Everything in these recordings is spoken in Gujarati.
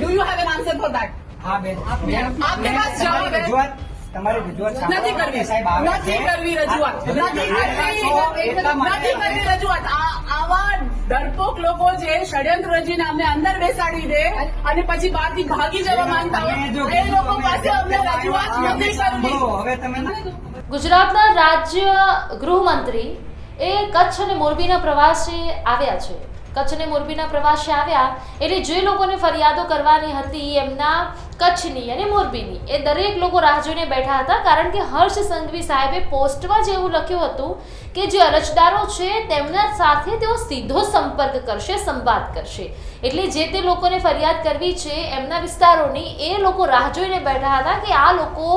Do you have an answer for that? હા જવાબ તમારી રજૂઆત નથી કરવી. સાહેબ નથી કરવી રજૂઆત. નથી કરવી નથી કરવી રજૂઆત. આવા ડરપોક લોકો જે ષડયંત્ર રચીને અમને અંદર બેસાડી દે અને પછી બહારથી ભાગી જવા માંગતા હોય એ લોકો પાસે અમને રજૂઆત નથી કરવી. હવે તમે ગુજરાતના રાજ્ય ગૃહમંત્રી એ કચ્છ અને મોરબીના પ્રવાસે આવ્યા છે. કચ્છ અને મોરબીના પ્રવાસે આવ્યા એટલે જે લોકોને ફરિયાદો કરવાની હતી એમના કચ્છની અને મોરબીની, એ દરેક લોકો રાહ જોઈને બેઠા હતા. કારણ કે હર્ષ સંઘવી સાહેબે પોસ્ટમાં જ એવું લખ્યું હતું કે જે અરજદારો છે તેમના સાથે તેઓ સીધો સંપર્ક કરશે, સંવાદ કરશે. એટલે જે તે લોકોને ફરિયાદ કરવી છે એમના વિસ્તારોની, એ લોકો રાહ જોઈને બેઠા હતા કે આ લોકો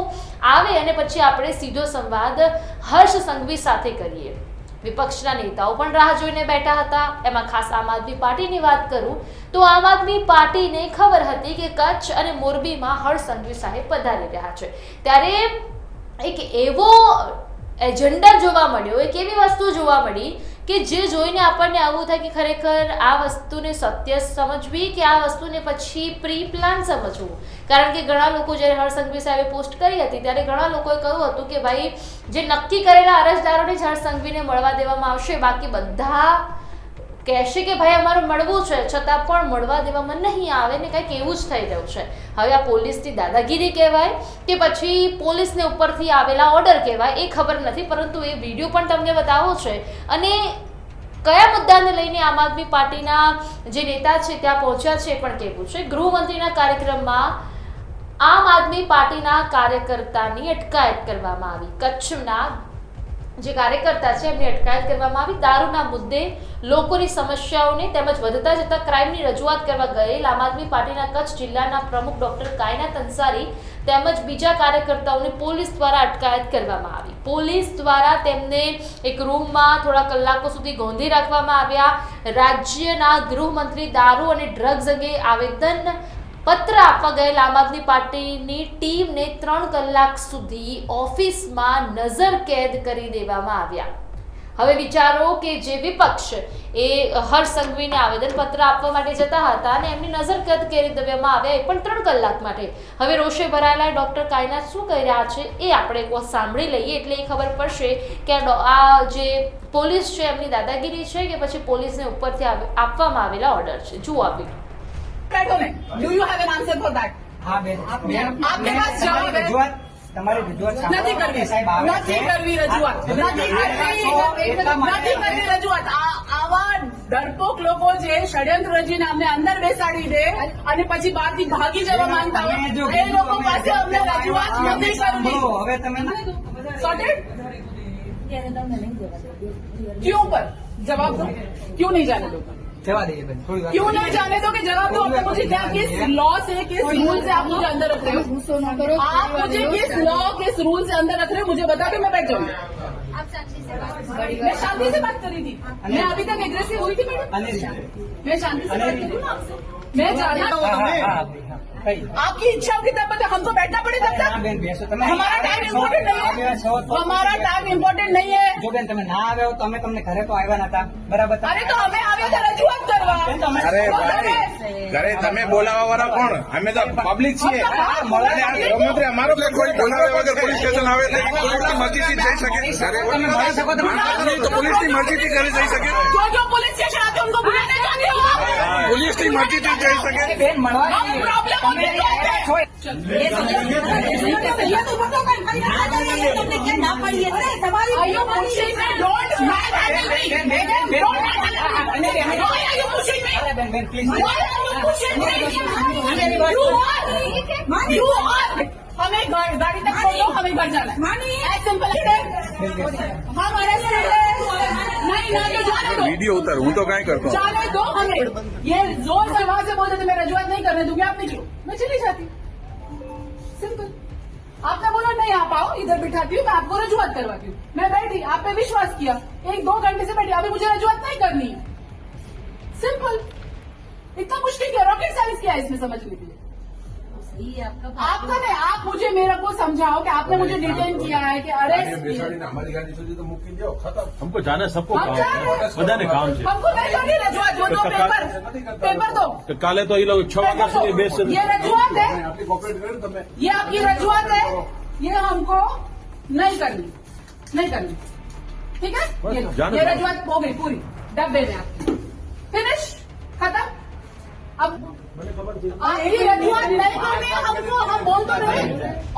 આવે અને પછી આપણે સીધો સંવાદ હર્ષ સંઘવી સાથે કરીએ. વિપક્ષના નેતાઓ પણ રાહ જોઈને બેઠા હતા. એમાં ખાસ આમ આદમી પાર્ટીની વાત કરું, તો આમ આદમી પાર્ટીને ખબર હતી કે કચ્છ અને મોરબીમાં હર્ષ સંઘવી સાહેબ પધારી રહ્યા છે. ત્યારે એક એવો એજન્ડા જોવા મળ્યો, એક એવી વસ્તુ જોવા મળી કે જે જોઈને આપણને આવું થાય કે ખરેખર આ વસ્તુને સત્ય સમજવી કે આ વસ્તુને પછી પ્રી પ્લાન સમજવું? કારણ કે ઘણા લોકો જ્યારે હર્ષસંઘવી સાહેબે પોસ્ટ કરી હતી, ત્યારે ઘણા લોકોએ કહ્યું હતું કે ભાઈ, જે નક્કી કરેલા અરજદારોને જ હરસંઘવીને મળવા દેવામાં આવશે, બાકી બધા કહેશે કે ભાઈ, અમારે મળવું છે, છતાં પણ મળવા દેવામાં નહીં આવે ને કંઈક એવું જ થઈ રહ્યું છે. હવે આ પોલીસની દાદાગીરી કહેવાય કે પછી પોલીસને ઉપરથી આવેલા ઓર્ડર કહેવાય એ ખબર નથી, પરંતુ એ વીડિયો પણ તમને બતાવો છે. અને કયા મુદ્દાને લઈને આમ આદમી પાર્ટીના જે નેતા છે ત્યાં પહોંચ્યા છે એ પણ કહેવું છે? ગૃહમંત્રીના કાર્યક્રમમાં આમ આદમી પાર્ટીના કાર્યકર્તાની અટકાયત કરવામાં આવી. કચ્છના જે કાર્યકર્તા છે, એમની અટકાયત કરવામાં આવી. દારૂના મુદ્દે લોકોની સમસ્યાઓને તેમજ વધતા જતા ક્રાઇમની રજૂઆત કરવા ગયેલ આમ આદમી પાર્ટીના કચ્છ જિલ્લાના પ્રમુખ ડોક્ટર કાયના તંસારી તેમજ બીજા કાર્યકર્તાઓને પોલીસ દ્વારા અટકાયત કરવામાં આવી. પોલીસ દ્વારા તેમને એક રૂમમાં થોડા કલાકો સુધી ગોંધી રાખવામાં આવ્યા. રાજ્યના ગૃહમંત્રી દારૂ અને ડ્રગ્સ અંગે આવેદન પત્ર આપવા ગયેલ આમ આદમી પાર્ટીની ટીમને ત્રણ કલાક સુધી ઓફિસમાં નજર કેદ કરી દેવામાં આવ્યા. હવે વિચારો કે જે વિપક્ષ એ હર્ષ સંઘવીને આવેદનપત્ર આપવા માટે જતા હતા અને એમની નજર કેદ કરી દેવામાં આવ્યા એ પણ ત્રણ કલાક માટે. હવે રોષે ભરાયેલા ડોક્ટર કાયનાત શું કહી રહ્યા છે એ આપણે એક સાંભળી લઈએ એટલે એ ખબર પડશે કે આ જે પોલીસ છે એમની દાદાગીરી છે કે પછી પોલીસને ઉપરથી આપવામાં આવેલા ઓર્ડર છે. જુઓ આ પેટો ને. Do you have an answer આપને અમને અંદર બેસાડી દે અને પછી બહારથી ભાગી જવા માંગતા હોય એ લોકો પાસે અમને રજૂઆત નથી કરવી. હવે તમે ક્યુ પર જવાબ દો. ક્યુ નહીં જાણે? લોકો જવા દઈએ બેન થોડી વાર क्यों नहीं जाने दो कि जवाब दो आपने मुझे क्या किस लॉ से किस रूल से आप मुझे अंदर रख रहे हो आप मुझे किस लॉ किस रूल से अंदर रख रहे हो मुझे बता के मैं बैठ जाऊंगी मैं शांति से बात करी थी मैं अभी तक एग्रेसिव हुई थी मैडम અને રીતે. मैं शांति से बात करी हूँ ना आपसे मैं जानना હા, હા, હા, હા, કઈ आपकी इच्छा होगी तब तक हमको बैठना पड़े तब હા, तक બેન બેસો તમે हमारा टाइम इम्पोर्टेंट नहीं આવ્યા છો है તો- हमारा टाइम इम्पोर्टेंट नहीं है જો બેન તમે ના આવ્યા હો તો અમે તમને ઘરે તો આવ્યા નતા બરાબર अरे तो हमें आगे तो रजूआत करवा બેન, તમે અરે ભાઈ ઘરે તમે બોલાવા વાળા કોણ અમે તો પબ્લિક છીએ ગૃહમંત્રી અમારો કોઈ બોલાવ્યા વગર પોલીસ સ્ટેશન આવે તો પોલીસની મરજીથી જઈ શકે અરે તો પોલીસની મરજીથી ઘરે જઈ શકે પોલીસની મરજીથી જઈ શકે તમારી happened, man. Please. Why are you pushing हमें घर गाड़ी तक छोड़ो हमें घर जाना है। सिंपल नहीं ना तो जाने दो। वीडियो उतर हूँ तो क्या करता हूँ। जाने दो हमें। ये ज़ोर से वहाँ से बोलते थे मैं रजुआत नहीं करने दूँगी आप क्यों मैं चली जाती सिंपल आपने बोला नहीं आप आओ इधर बिठाती हूँ मैं आपको रजुआत करवाती हूँ। मैं बैठी आप पे विश्वास किया। एक दो घंटे से बैठी अभी मुझे रजुआत नहीं करनी सिंपल इतना मुश्किल क्या रॉकेट साइंस क्या है इसमें समझ लीजिए आपका नहीं आप मुझे मेरे को समझाओ कि आपने मुझे डिटेन किया है कि अरेस्ट किया બેસાડીને અમારી ગાડી સુધી તો મૂકી દો ખતમ हमको जाना है, सबको हम काम जा रहे है हैं। બધાને કામ છે हमको नहीं करनी रजूआत वो दो तो पेपर सरकार- पेपर दो તો કાલે તો એ લોકો છ વાગ્યા સુધી બેસશે ये रजूआत है આપણી કોપરેટ કરે ને તમે ये आपकी रजूआत है ये हमको नहीं करनी नहीं करनी ठीक है बस, ये लो, जाने ये दो। रजूआत हो गई पूरी डब्बे में आपकी फिनिश खत्म अब रजुआत नहीं करनी है हमको हम बोल तो रहे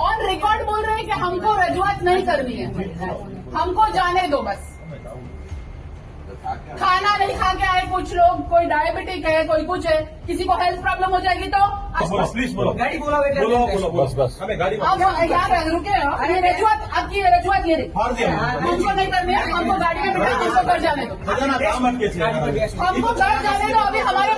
ऑन रिकॉर्ड बोल रहे हैं कि हमको रजुआत नहीं करनी है। हमको जाने दो बस। खाना नहीं खा के आए कुछ लोग कोई डायबिटिक है कोई कुछ है किसी को हेल्थ प्रॉब्लम हो जाएगी तो, तो प्लीज़ बोलो गाड़ी बोला बोलो बोलो बस बस। हमें गाड़ी यार रुके अरे रजुआत आपकी रजुआत ये हमको नहीं करनी है हमको गाड़ी में बिठा हमको घर जाने दो। हमको घर जाने दो अभी हमारे